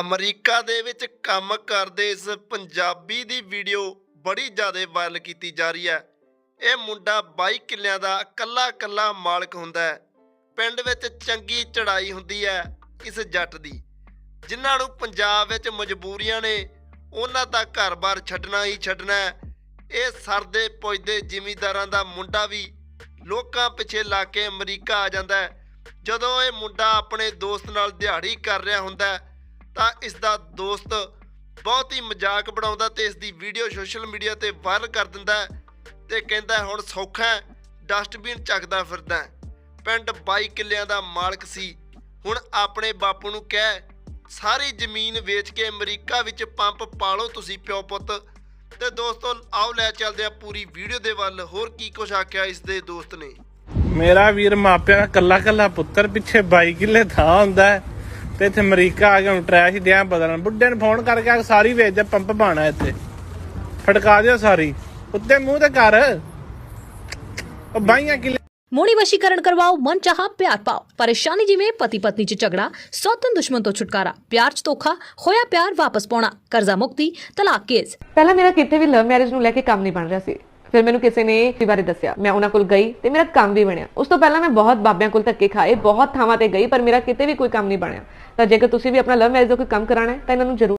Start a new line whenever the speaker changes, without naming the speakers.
America ਦੇ ਵਿੱਚ ਕੰਮ ਕਰਦੇ ਇਸ ਪੰਜਾਬੀ ਦੀ ਵੀਡੀਓ ਬੜੀ ਜ਼ਿਆਦਾ ਵਾਇਰਲ ਕੀਤੀ ਜਾ ਰਹੀ ਹੈ। ਇਹ ਮੁੰਡਾ 22 ਕਿੱਲਿਆਂ ਦਾ ਇਕੱਲਾ ਇਕੱਲਾ ਮਾਲਕ ਹੁੰਦਾ ਹੈ। ਪਿੰਡ ਵਿੱਚ ਚੰਗੀ ਚੜਾਈ ਹੁੰਦੀ ਹੈ ਇਸ ਜੱਟ ਦੀ। ਜਿਨ੍ਹਾਂ ਨੂੰ ਪੰਜਾਬ ਵਿੱਚ ਮਜਬੂਰੀਆਂ ਨੇ, ਉਹਨਾਂ ਦਾ ਘਰ-ਬਾਰ ਛੱਡਣਾ ਹੀ ਛੱਡਣਾ ਇਹ ਸਰਦੇ ਪੁੱਜਦੇ ਜ਼ਿਮੀਂਦਾਰਾਂ ਦਾ ਮੁੰਡਾ ਵੀ ਲੋਕਾਂ ਪਿੱਛੇ ਲਾ ਕੇ ਅਮਰੀਕਾ ਆ ਜਾਂਦਾ ਜਦੋਂ ਇਹ ਮੁੰਡਾ ਆਪਣੇ ਦੋਸਤ ਨਾਲ ਦਿਹਾੜੀ ਕਰ ਰਿਹਾ ਹੁੰਦਾ ਤਾਂ ਇਸ ਦਾ ਦੋਸਤ ਬਹੁਤ ਹੀ ਮਜ਼ਾਕ ਬਣਾਉਂਦਾ ਤੇ ਇਸ ਦੀ ਵੀਡੀਓ ਸੋਸ਼ਲ ਮੀਡੀਆ ਤੇ ਵਾਇਰਲ ਕਰ ਦਿੰਦਾ ਤੇ ਕਹਿੰਦਾ ਹੁਣ ਸੌਖਾ ਹੈ, ਡਸਟਬਿਨ ਚੱਕਦਾ ਫਿਰਦਾ ਪਿੰਡ 22 ਕਿੱਲਿਆਂ ਦਾ ਮਾਲਕ ਸੀ। ਹੁਣ ਆਪਣੇ ਬਾਪੂ ਨੂੰ ਕਹਿ ਸਾਰੀ ਜ਼ਮੀਨ ਵੇਚ ਕੇ ਅਮਰੀਕਾ ਵਿੱਚ ਪੰਪ ਪਾਲੋ ਤੁਸੀਂ ਪਿਓ ਪੁੱਤ। ਤੇ ਦੋਸਤੋ ਆਓ ਲੈ ਚੱਲਦੇ ਆ ਪੂਰੀ ਵੀਡੀਓ ਦੇ ਵੱਲ। ਹੋਰ ਕੀ ਕੁਝ ਆਖਿਆ ਇਸ ਦੇ ਦੋਸਤ ਨੇ?
ਮੇਰਾ ਵੀਰ ਮਾਪਿਆਂ ਦਾ ਕੱਲਾ ਕੱਲਾ ਪੁੱਤਰ ਪਿੱਛੇ 22 ਕਿੱਲੇ ਥਾਂ ਹੁੰਦਾ ਹੈ। ਤੇ ਇੱਥੇ ਅਮਰੀਕਾ ਆ ਕੇ ਹੁਣ ਟਰੈਸ਼ ਦਿਆਂ ਬਦਲਣ। ਬੁੱਢੇ ਨੂੰ ਫੋਨ ਕਰਕੇ ਆ ਸਾਰੀ ਵੇਚ ਦੇ ਪੰਪ ਬਾਣਾ ਇੱਥੇ। ਫਟਕਾ ਦਿਓ ਸਾਰੀ। ਉੱਤੇ ਮੂੰਹ ਤੇ ਕਰ ਉਹ ਬਾਈਆਂ ਕਿੱਲੇ
ਮੋੜੀ ਵਸ਼ੀਕਰਨ ਕਰਵਾਓ ਮਨ ਚਾਹਾ ਪਿਆਰ ਪਾਓ। ਪਰੇਸ਼ਾਨੀ ਜਿਵੇਂ ਪਤੀ ਪਤਨੀ ਚ ਝਗੜਾ ਸੌਤਨ ਦੁਸ਼ਮਣ ਤੋਂ ਛੁਟਕਾਰਾ। ਪਿਆਰ ਚ ਧੋਖਾ ਹੋਇਆ ਪਿਆਰ ਵਾਪਸ ਪਾਉਣਾ। ਕਰਜ਼ਾ ਮੁਕਤੀ ਤਲਾਕ ਕੇਸ।
ਪਹਿਲਾਂ ਮੇਰਾ ਕਿਤੇ ਵੀ ਲਵ ਮੈਰਿਜ ਨੂੰ ਲੈ ਕੇ ਕੰਮ ਨਹੀਂ ਬਣ ਰਿਹਾ ਸੀ। ਫਿਰ ਮੈਨੂੰ ਕਿਸੇ ਨੇ ਇਸ ਬਾਰੇ ਦੱਸਿਆ। ਮੈਂ ਉਹਨਾਂ ਕੋਲ ਗਈ ਤੇ ਮੇਰਾ ਕੰਮ ਵੀ ਬਣਿਆ। ਉਸ ਤੋਂ ਪਹਿਲਾਂ ਮੈਂ ਬਹੁਤ ਬਾਬਿਆਂ ਕੋਲ ਧੱਕੇ ਖਾਏ, ਬਹੁਤ ਥਾਵਾਂ ਤੇ ਗਈ, ਪਰ ਮੇਰਾ ਕਿਤੇ ਵੀ ਕੋਈ ਕੰਮ ਨਹੀਂ ਬਣਿਆ। ਤਾਂ ਜੇਕਰ ਤੁਸੀਂ ਵੀ ਆਪਣਾ ਲਵ ਮੈਰਿਜ ਦਾ ਕੋਈ ਕੰਮ ਕਰਾਣਾ ਹੈ, ਤਾਂ ਇਹਨਾਂ ਨੂੰ ਜ਼ਰੂਰ